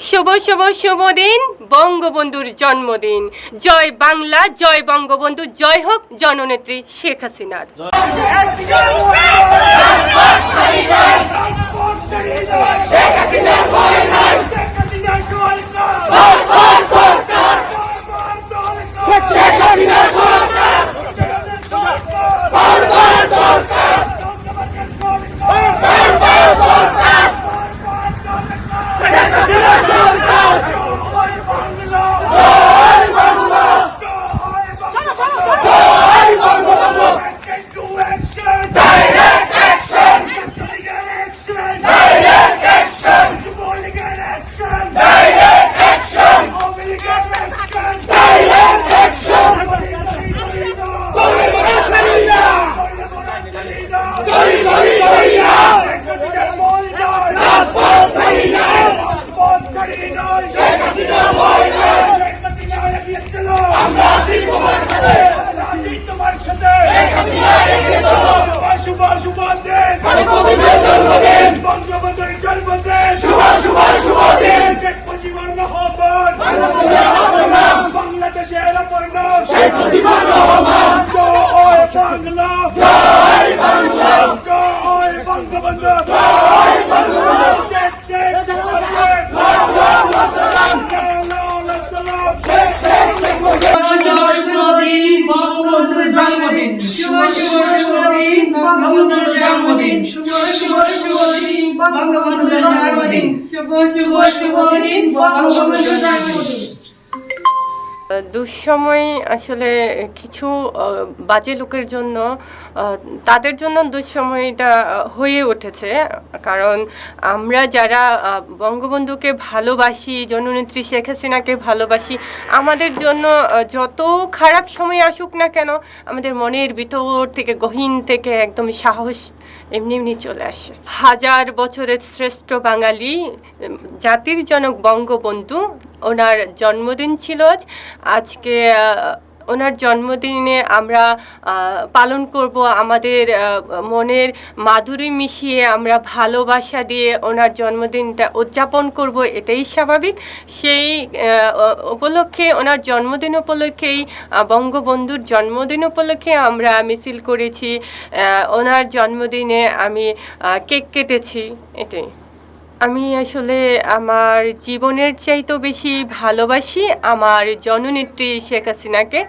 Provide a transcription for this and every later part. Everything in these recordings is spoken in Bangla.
শুভ শুভ শুভ দিন, বঙ্গবন্ধুর জন্মদিন। জয় বাংলা, জয় বঙ্গবন্ধু, জয় হোক জননেত্রী শেখ হাসিনার। Direct action! Direct action! Direct action! Hooligan action! Direct action! Hooligan action! Direct action! আমরা আছি তোমার সাথে আছি তোমার সাথে শুভ শুভ দিন বঙ্গবন্ধুর জন্মদিন বঙ্গবন্ধুর জন্মদিন শুভ শুভ শুভ দিন শেখ মুজিবুর রহমান বাংলাদেশের অপর্ণাম বাংলাদেশের অপর্ণাম শেখ মুজিবুর রহমান জয় বাংলা জয় বাংলা জয় বঙ্গবন্ধু জয় বঙ্গবন্ধু শেখ শেখ মুজিবুর রহমান সালাম সালাম শেখ শেখ মুজিবুর শুভ শুভ শুভ দিন বঙ্গবন্ধুর জন্মদিন দুঃসময় আসলে কিছু বাজে লোকের জন্য তাদের জন্য দুঃসময়টা হয়ে উঠেছে। কারণ আমরা যারা বঙ্গবন্ধুকে ভালোবাসি, জননেত্রী শেখ হাসিনাকে ভালোবাসি, আমাদের জন্য যত খারাপ সময় আসুক না কেন, আমাদের মনের ভিতর থেকে, গহীন থেকে একদম সাহস এমনি এমনি চলে আসে। হাজার বছরের শ্রেষ্ঠ বাঙালি জাতির জনক বঙ্গবন্ধু ওনার জন্মদিন ছিল আজ। আজকে ওনার জন্মদিনে আমরা পালন করব আমাদের মনের মাধুরী মিশিয়ে আমরা ভালোবাসা দিয়ে ওনার জন্মদিনটা উদযাপন করব, এটাই স্বাভাবিক। সেই উপলক্ষে, ওনার জন্মদিন উপলক্ষেই বঙ্গবন্ধুর জন্মদিন উপলক্ষে আমরা মিছিল করেছি। ওনার জন্মদিনে আমি কেক কেটেছি, এটাই। আমি আসলে আমার জীবনের চাইতেও বেশি ভালোবাসি আমার জননেত্রী শেখ হাসিনাকে।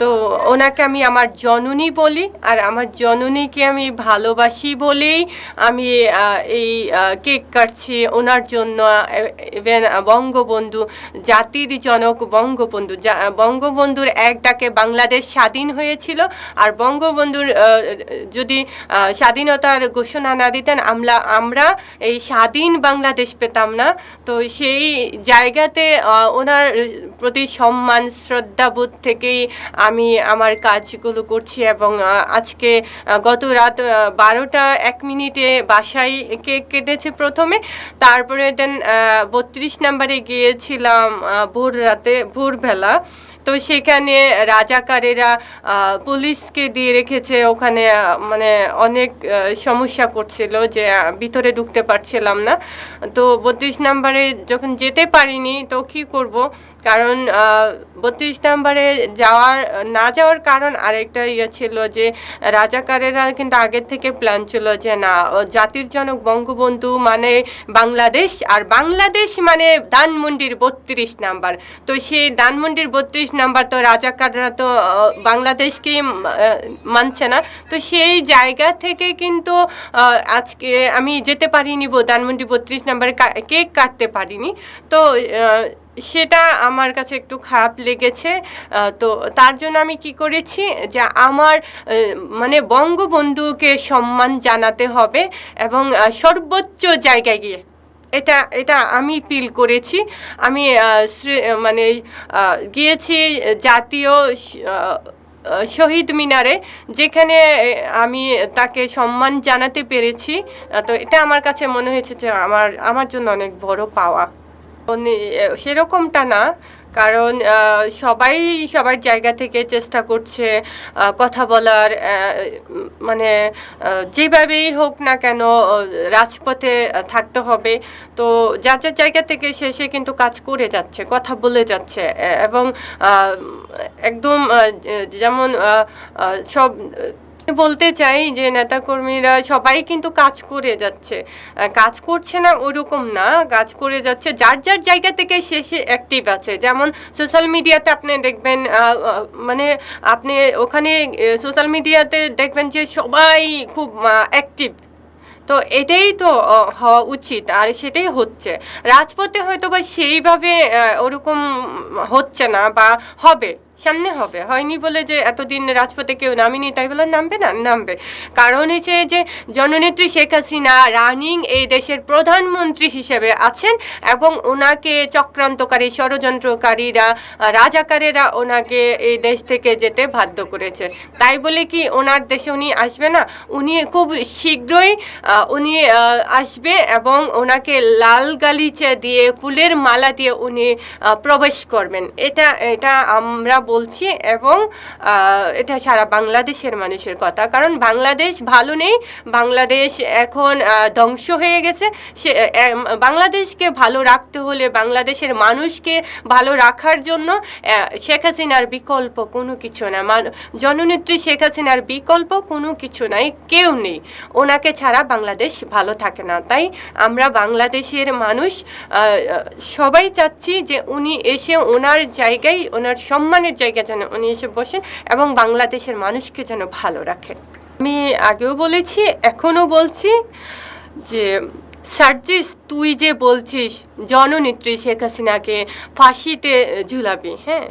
তো ওনাকে আমি আমার জননী বলি, আর আমার জননীকে আমি ভালোবাসি বলেই আমি এই কেক কাটছি। ওনার জন্য ইভেন বঙ্গবন্ধু, জাতির জনক বঙ্গবন্ধু বঙ্গবন্ধুর এক ডাকে বাংলাদেশ স্বাধীন হয়েছিল। আর বঙ্গবন্ধুর যদি স্বাধীনতার ঘোষণা না দিতেন আমরা আমরা এই স্বাধীন বাংলাদেশ পেতাম না। তো সেই জায়গাতে ওনার প্রতি সম্মান, শ্রদ্ধাবোধ থেকেই আমি আমার কাজগুলো করছি এবং আজকে গত রাত বারোটা এক মিনিটে বাসায় কে কেটেছে প্রথমে, তারপরে দেন বত্রিশ নাম্বারে গিয়েছিলাম ভোর রাতে, ভোরবেলা। তো সেখানে রাজাকারেরা পুলিশকে দিয়ে রেখেছে। ওখানে মানে অনেক সমস্যা করছিল যে ভিতরে ঢুকতে পারছিলাম না। তো বত্রিশ নাম্বারে যখন যেতে পারিনি, তো কি করব? কারণ বত্রিশ নাম্বারে যাওয়ার, না যাওয়ার কারণ আরেকটা ইয়ে ছিল যে, রাজাকারেরা কিন্তু আগের থেকে প্ল্যান ছিল যে, না জাতির জনক বঙ্গবন্ধু মানে বাংলাদেশ, আর বাংলাদেশ মানে ধানমন্ডির বত্রিশ নাম্বার। তো সেই ধানমন্ডির বত্রিশ নাম্বার তো রাজাকাররা তো আহ, বাংলাদেশকেই মানছে না। তো সেই জায়গা থেকে কিন্তু আজকে আমি যেতে পারিনি বো ধানমন্ডি বত্রিশ নাম্বারে কেক কাটতে পারিনি। তো সেটা আমার কাছে একটু খারাপ লেগেছে। তো তার জন্য আমি কি করেছি যে আমার মানে বঙ্গবন্ধুকে সম্মান জানাতে হবে এবং সর্বোচ্চ জায়গায় গিয়ে এটা এটা আমি ফিল করেছি। আমি মানে গিয়েছি জাতীয় শহীদ মিনারে, যেখানে আমি তাকে সম্মান জানাতে পেরেছি। তো এটা আমার কাছে মনে হয়েছে যে আমার আমার জন্য অনেক বড় পাওয়া। সেরকমটা না। কারণ সবাই সবার জায়গা থেকে চেষ্টা করছে কথা বলার মানে যেভাবেই হোক না কেন রাজপথে থাকতে হবে। তো যার যার জায়গা থেকে সে সে কিন্তু কাজ করে যাচ্ছে, কথা বলে যাচ্ছে। এবং একদম যেমন সব বলতে চাই যে নেতাকর্মীরা সবাই কিন্তু কাজ করে যাচ্ছে। কাজ করছে না ওরকম না, কাজ করে যাচ্ছে। যার যার জায়গা থেকে সে সে অ্যাক্টিভ আছে। যেমন সোশ্যাল মিডিয়াতে আপনি দেখবেন মানে আপনি ওখানে সোশ্যাল মিডিয়াতে দেখবেন যে সবাই খুব অ্যাক্টিভ তো এটাই তো হওয়া উচিত, আর সেটাই হচ্ছে। রাজপথে হয়তো বা সেইভাবে ওরকম হচ্ছে না বা হবে। সামনে হবে। হয়নি বলে যে এতদিন রাজপথে কেউ নামেনি, তাই বলে নামবে না? নামবে। কারণ হচ্ছে যে জননেত্রী শেখ হাসিনা রানিং এই দেশের প্রধানমন্ত্রী হিসেবে আছেন এবং ওনাকে চক্রান্তকারী, ষড়যন্ত্রকারীরা, রাজাকারেরা ওনাকে এই দেশ থেকে যেতে বাধ্য করেছে। তাই বলে কি ওনার দেশে উনি আসবে না? উনি খুব শীঘ্রই উনি আসবে এবং ওনাকে লাল গালিচা দিয়ে, ফুলের মালা দিয়ে উনি প্রবেশ করবেন। এটা এটা আমরা বলছি এবং এটা সারা বাংলাদেশের মানুষের কথা। কারণ বাংলাদেশ ভালো নেই, বাংলাদেশ এখন ধ্বংস হয়ে গেছে। সে বাংলাদেশকে ভালো রাখতে হলে, বাংলাদেশের মানুষকে ভালো রাখার জন্য শেখ হাসিনার বিকল্প কোনো কিছু না। জননেত্রী শেখ হাসিনার বিকল্প কোনো কিছু নাই, কেউ নেই। ওনাকে ছাড়া বাংলাদেশ ভালো থাকে না। তাই আমরা বাংলাদেশের মানুষ সবাই চাচ্ছি যে উনি এসে ওনার জায়গায়, ওনার সম্মানের জায়গায় যেন উনি এসে বসেন এবং বাংলাদেশের মানুষকে যেন ভালো রাখেন। আমি আগেও বলেছি, এখনও বলছি যে, সার্জিস, তুই যে বলছিস, জননেত্রী শেখ হাসিনাকে ফাঁসিতে ঝুলাবি। হ্যাঁ?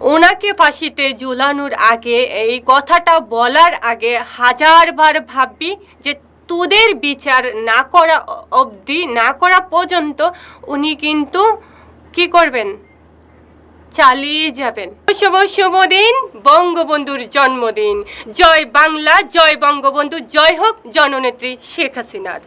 ওনাকে ফাঁসিতে ঝুলানোর আগে, এই কথাটা বলার আগে হাজারবার ভাববি যে, তোদের বিচার না করা অবধি, না করা পর্যন্ত উনি কিন্তু কি করবেন? চালিয়ে যাবেন। শুভ শুভ দিন, বঙ্গবন্ধুর জন্মদিন। জয় বাংলা, জয় বঙ্গবন্ধু, জয় হোক জননেত্রী শেখ হাসিনার।